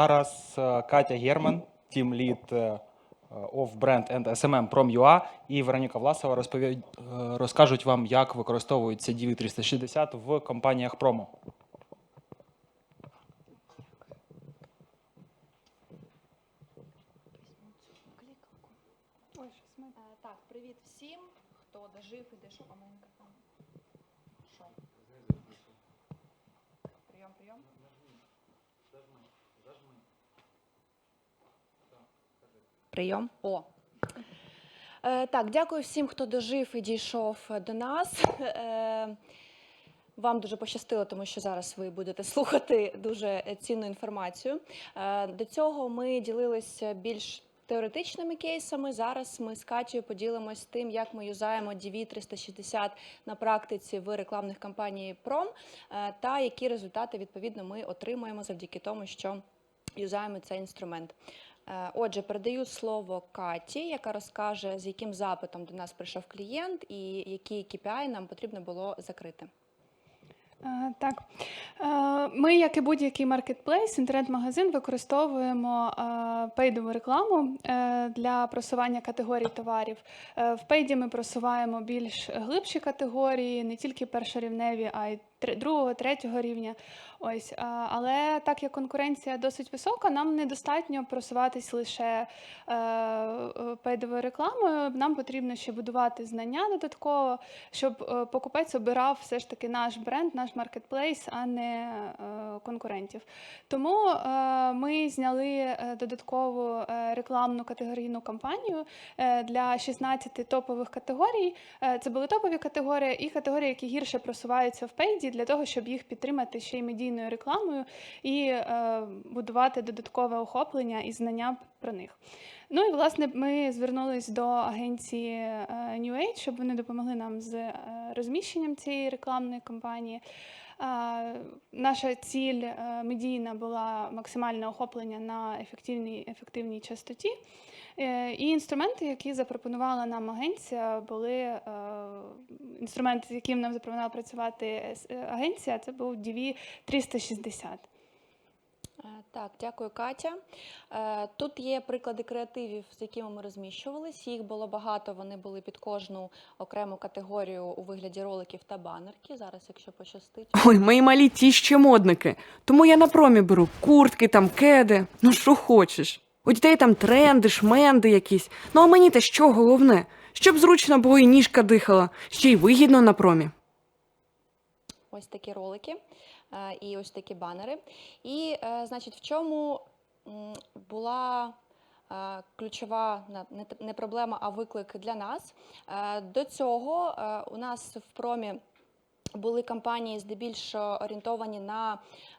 Зараз е, Катя Герман, тім лід of Brand and SMM Prom.ua і Вероніка Власова розповідь, е, розкажуть вам, як використовується DV360 в компаніях промо. Ой, щось ми. Е, Так, привіт всім, хто дожив і дійшов. А маленька там. Що? Прийом, прийом. Прийом. О. Е, так, дякую всім, хто дожив і дійшов до нас. Е, вам дуже пощастило, тому що зараз ви будете слухати дуже цінну інформацію. Е, До цього ми ділилися більш теоретичними кейсами. Зараз ми з Катєю поділимось тим, як ми юзаємо DV360 на практиці в рекламних кампанії Пром е, та які результати відповідно ми отримуємо завдяки тому, що юзаємо цей інструмент. Е, Отже, передаю слово Каті, яка розкаже, з яким запитом до нас прийшов клієнт і які KPI нам потрібно було закрити. Е, Так, Е, ми, як і будь-який маркетплейс, інтернет-магазин, використовуємо пейдову рекламу для просування категорій товарів. В пейді ми просуваємо більш глибші категорії, не тільки першорівневі, а й другого, третього рівня. Ось, але так як конкуренція досить висока, нам недостатньо просуватись лише е, пейдовою рекламою. Нам потрібно ще будувати знання додатково, щоб е, покупець обирав все ж таки наш бренд, наш маркетплейс, а не е, конкурентів. Тому е, ми зняли е, додаткову е, рекламну категорійну кампанію для 16 топових категорій. Це були топові категорії і категорії, які гірше просуваються в пейді, для того, щоб їх підтримати ще й медійною рекламою і будувати додаткове охоплення і знання про них. Ну і власне ми звернулись до агенції е, New Age, щоб вони допомогли нам з е, розміщенням цієї рекламної кампанії. Наша ціль е, медійна була максимальне охоплення на ефективній, ефективній частоті. Е, І інструменти, які запропонувала нам агенція, були е, інструмент, з яким нам запропонувала працювати е, агенція, це був DV 360. Е, Так, дякую, Катя. Е, Тут є приклади креативів, з якими ми розміщувалися. Їх було багато, вони були під кожну окрему категорію у вигляді роликів та банерки. Зараз, якщо пощастить. Ой, мої малі ті ще модники. Тому я на промі беру куртки, там кеди, ну що хочеш. У дітей там тренди, шменди якісь. Ну а мені те що головне? Щоб зручно було і ніжка дихала, ще й вигідно на промі. Ось такі ролики е, і ось такі банери. І, е, значить, в чому була е, ключова не проблема, а виклик для нас. Е, До цього е, у нас в промі були кампанії здебільшого орієнтовані на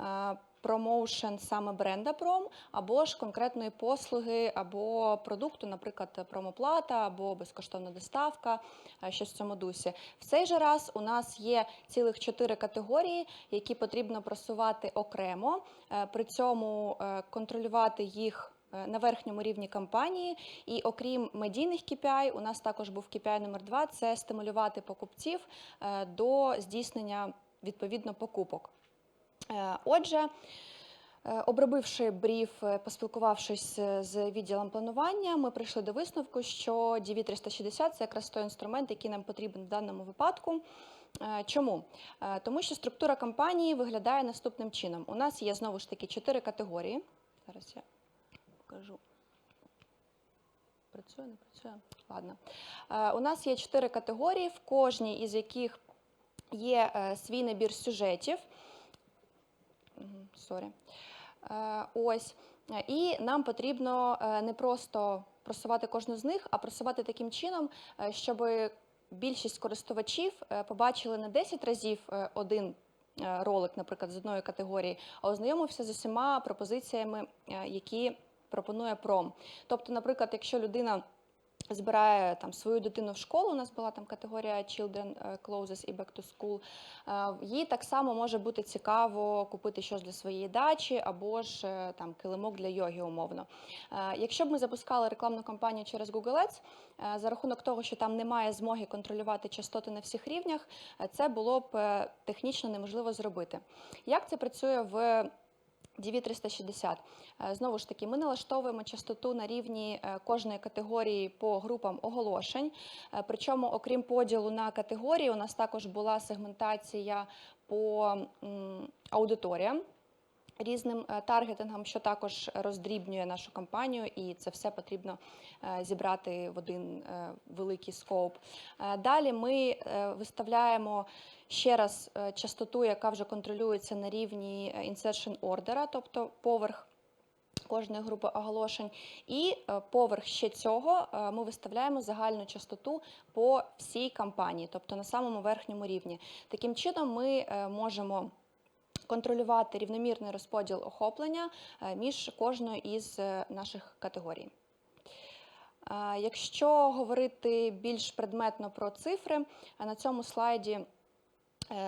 е, промоушен саме бренда пром, або ж конкретної послуги, або продукту, наприклад, промоплата, або безкоштовна доставка, е, щось в цьому дусі. В цей же раз у нас є цілих чотири категорії, які потрібно просувати окремо, е, при цьому е, контролювати їх. На верхньому рівні кампанії, і окрім медійних KPI, у нас також був KPI номер 2 це стимулювати покупців до здійснення відповідно покупок. Е, Отже, е, обробивши бриф, е, поспілкувавшись з відділом планування, ми прийшли до висновку, що DV360 це якраз той інструмент, який нам потрібен в даному випадку. Чому? Тому що структура кампанії виглядає наступним чином. У нас є знову ж таки чотири категорії. Зараз я покажу. Працює, не працює? Ладно. У нас є чотири категорії, в кожній із яких є свій набір сюжетів. Сорі. Е, Ось. І нам потрібно е, не просто просувати кожну з них, а просувати таким чином, е, щоб більшість користувачів побачили не 10 разів один ролик, наприклад, з одної категорії, а ознайомився з усіма пропозиціями, які пропонує пром. Тобто, наприклад, якщо людина збирає там свою дитину в школу. У нас була там категорія Children е, Clothes і Back to School. Е, Їй так само може бути цікаво купити щось для своєї дачі або ж е, там килимок для йоги, умовно. Якщо б ми запускали рекламну кампанію через Google Ads, за рахунок того, що там немає змоги контролювати частоти на всіх рівнях, це було б технічно неможливо зробити. Як це працює в DV360. Е, Знову ж таки, ми налаштовуємо частоту на рівні е, кожної категорії по групам оголошень. Е, Причому, окрім поділу на категорії, у нас також була сегментація по аудиторіям. Різним е, таргетингам, що також роздрібнює нашу кампанію, і це все потрібно е, зібрати в один е, великий скоп. Далі ми виставляємо ще раз частоту, яка вже контролюється на рівні insertion order, тобто поверх кожної групи оголошень. І поверх ще цього ми виставляємо загальну частоту по всій кампанії, тобто на самому верхньому рівні. Таким чином ми можемо контролювати рівномірний розподіл охоплення е, між кожною із е, наших категорій. Е, Якщо говорити більш предметно про цифри, на цьому слайді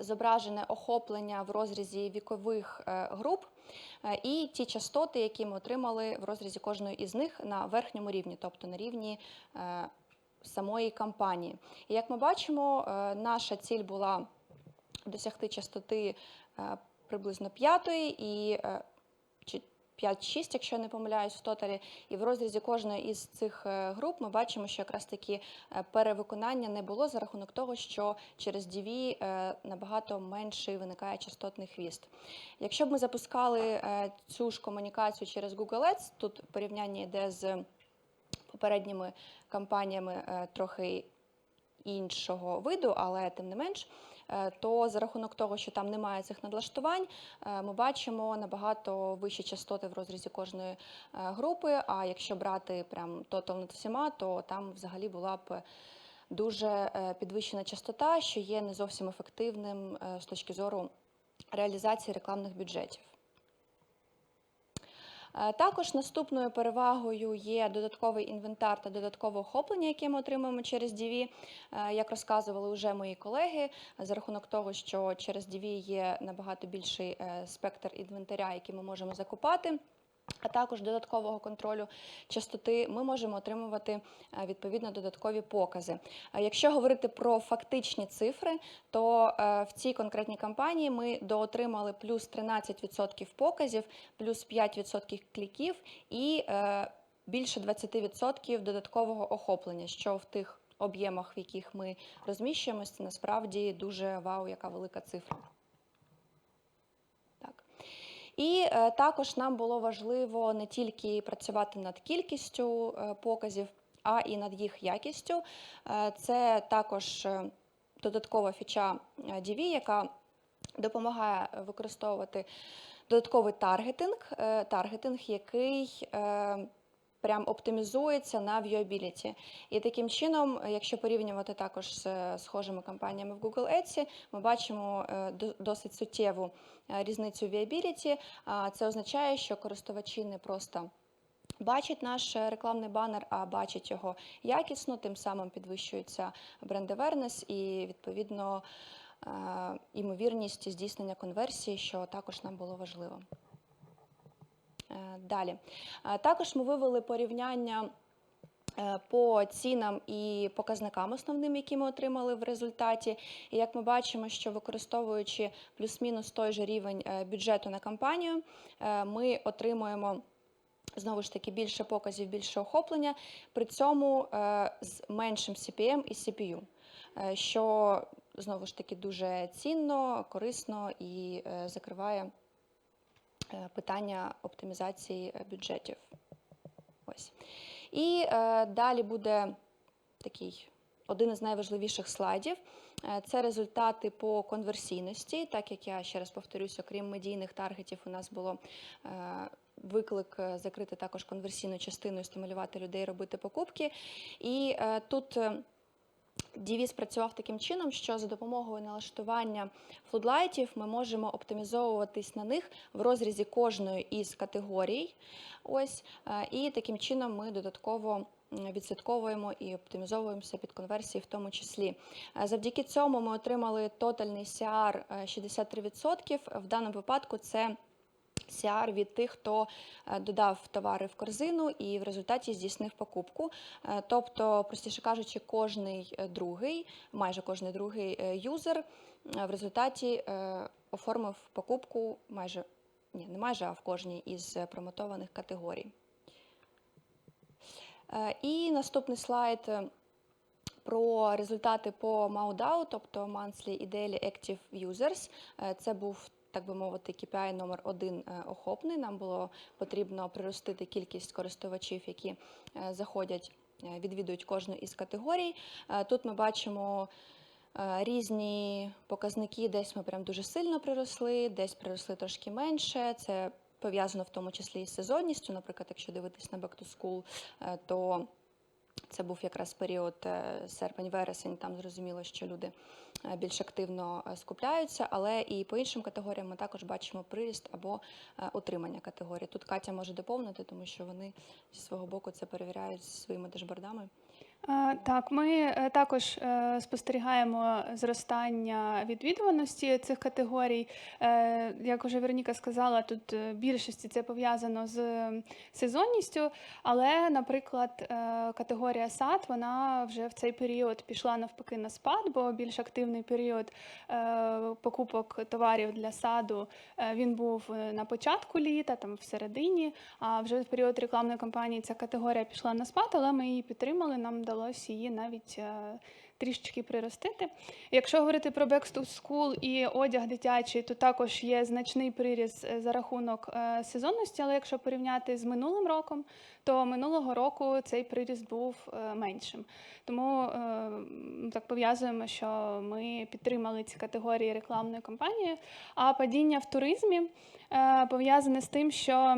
зображене охоплення в розрізі вікових груп і ті частоти, які ми отримали в розрізі кожної із них на верхньому рівні, тобто на рівні самої кампанії. І як ми бачимо, наша ціль була досягти частоти приблизно п'ятої і е, чи 5-6, якщо я не помиляюсь, в тоталі. І в розрізі кожної із цих е, груп ми бачимо, що якраз таки е, перевиконання не було за рахунок того, що через DV е, набагато менший виникає частотний хвіст. Якщо б ми запускали е, цю ж комунікацію через Google Ads, тут порівняння йде з попередніми кампаніями е, трохи іншого виду, але тим не менш, е, то за рахунок того, що там немає цих надлаштувань, е, ми бачимо набагато вищі частоти в розрізі кожної е, групи. А якщо брати прям тотал над всіма, то там взагалі була б дуже е, підвищена частота, що є не зовсім ефективним е, з точки зору реалізації рекламних бюджетів. Е, Також наступною перевагою є додатковий інвентар та додаткове охоплення, яке ми отримуємо через DV. Е, Як розказували вже мої колеги, за рахунок того, що через DV є набагато більший е, спектр інвентаря, який ми можемо закупати. А також додаткового контролю частоти ми можемо отримувати е, відповідно додаткові покази. Якщо говорити про фактичні цифри, то е, в цій конкретній кампанії ми доотримали плюс 13% показів, плюс 5% кліків і е, більше 20% додаткового охоплення, що в тих об'ємах, в яких ми розміщуємося, насправді дуже вау, яка велика цифра. І е, також нам було важливо не тільки працювати над кількістю е, показів, а і над їх якістю. Е, це також додаткова фіча DV, яка допомагає використовувати додатковий таргетинг, таргетинг, який прям оптимізується на viewability. І таким чином, е, якщо порівнювати також з е, схожими кампаніями в Google Ads, ми бачимо е, досить суттєву е, різницю viewability. Це означає, що користувачі не просто бачать наш е, рекламний банер, а бачать його якісно, тим самим підвищується бренд awareness і відповідно е, імовірність здійснення конверсії, що також нам було важливо. Е, Далі. Е, Також ми вивели порівняння е, по цінам і показникам основним, які ми отримали в результаті. І як ми бачимо, що використовуючи плюс-мінус той же рівень бюджету на кампанію, ми отримуємо. Знову ж таки, більше показів, більше охоплення, при цьому з меншим CPM і CPU, що знову ж таки дуже цінно, корисно і закриває питання оптимізації е, бюджетів. Ось. І е, далі буде такий один із найважливіших слайдів. Е, Це результати по конверсійності. Так як я ще раз повторюсь, окрім медійних таргетів, у нас було е, виклик е, закрити також конверсійну частину і стимулювати людей робити покупки. І е, тут. Е, DV спрацював таким чином, що за допомогою налаштування флудлайтів ми можемо оптимізовуватись на них в розрізі кожної із категорій. Ось, е, і таким чином ми додатково відслідковуємо і оптимізовуємося під конверсії в тому числі. Е, Завдяки цьому ми отримали тотальний CR е, 63%. В даному випадку це CR від тих, хто е, додав товари в корзину і в результаті здійснив покупку. Е, Тобто, простіше кажучи, кожний е, другий, майже кожний другий юзер в результаті оформив покупку майже ні, не майже, а в кожній із промотованих категорій. І наступний слайд про результати по MAUDAO, тобто Monthly і Daily Active Users. Це був, так би мовити, KPI номер один е, охопний. Нам було потрібно приростити кількість користувачів, які е, заходять, е, відвідують кожну із категорій. Тут ми бачимо різні показники, десь ми прям дуже сильно приросли, десь приросли трошки менше. Це пов'язано в тому числі із сезонністю. Наприклад, якщо дивитись на Back to School, то це був якраз період серпень-вересень. Там зрозуміло, що люди більш активно е, скупляються, але і по іншим категоріям ми також бачимо приріст або е, утримання категорії. Тут Катя може доповнити, тому що вони зі свого боку це перевіряють зі своїми дашбордами. Так, ми е, також е, спостерігаємо зростання відвідуваності цих категорій. Е, Як уже Вероніка сказала, тут більшості це пов'язано з сезонністю, але, наприклад, категорія сад вона вже в цей період пішла навпаки на спад, бо більш активний період покупок товарів для саду він був на початку літа, там всередині. А вже в період рекламної кампанії ця категорія пішла на спад, але ми її підтримали. Нам вдалося її навіть е, трішечки приростити. Якщо говорити про Back to School і одяг дитячий, то також є значний приріст е, за рахунок е, сезонності. Але якщо порівняти з минулим роком, то минулого року цей приріст був е, меншим. Тому е, так пов'язуємо, що ми підтримали ці категорії рекламної кампанії. А падіння в туризмі е, пов'язане з тим, що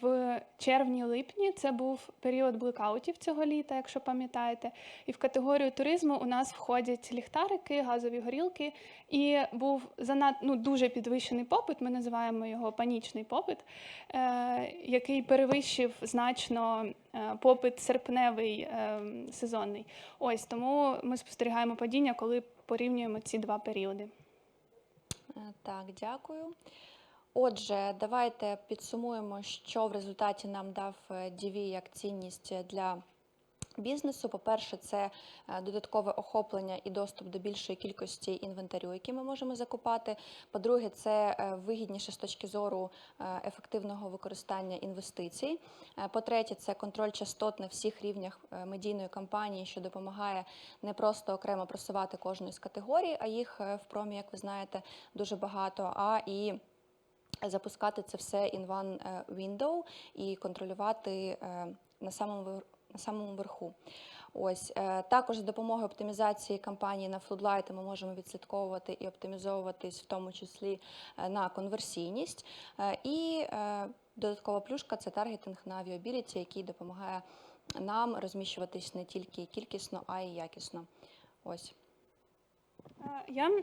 в червні-липні це був період блекаутів цього літа, якщо пам'ятаєте. І в категорію туризму у нас входять ліхтарики, газові горілки, і був занад, ну, дуже підвищений попит. Ми називаємо його панічний попит, е, який перевищив значно е, попит серпневий е, сезонний. Ось тому ми спостерігаємо падіння, коли порівнюємо ці два періоди. Е, Так, дякую. Отже, давайте підсумуємо, що в результаті нам дав е, DV як цінність для бізнесу. По-перше, це е, додаткове охоплення і доступ до більшої кількості інвентарю, який ми можемо закупати. По-друге, це е, вигідніше з точки зору е, ефективного використання інвестицій. По-третє, це контроль частот на всіх рівнях медійної кампанії, що допомагає не просто окремо просувати кожну із категорій, а їх в промі, як ви знаєте, дуже багато, а і запускати це все in one window і контролювати на самому на самому верху. Ось е, також за допомогою оптимізації кампанії на Floodlight ми можемо відслідковувати і оптимізовуватись, в тому числі е, на конверсійність. Е, І додаткова плюшка це таргетинг на viewability, який допомагає нам розміщуватись не тільки кількісно, а й якісно. Ось. Я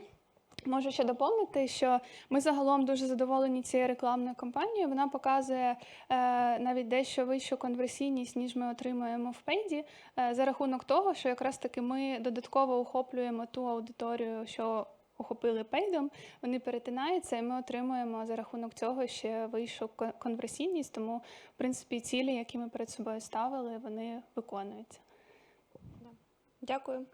можу ще доповнити, що ми загалом дуже задоволені цією рекламною кампанією. Вона показує е, навіть дещо вищу конверсійність, ніж ми отримуємо в пейді, е, за рахунок того, що якраз таки ми додатково охоплюємо ту аудиторію, що охопили пейдом, вони перетинаються, і ми отримуємо за рахунок цього ще вищу конверсійність. Тому, в принципі, цілі, які ми перед собою ставили, вони виконуються. Дякую.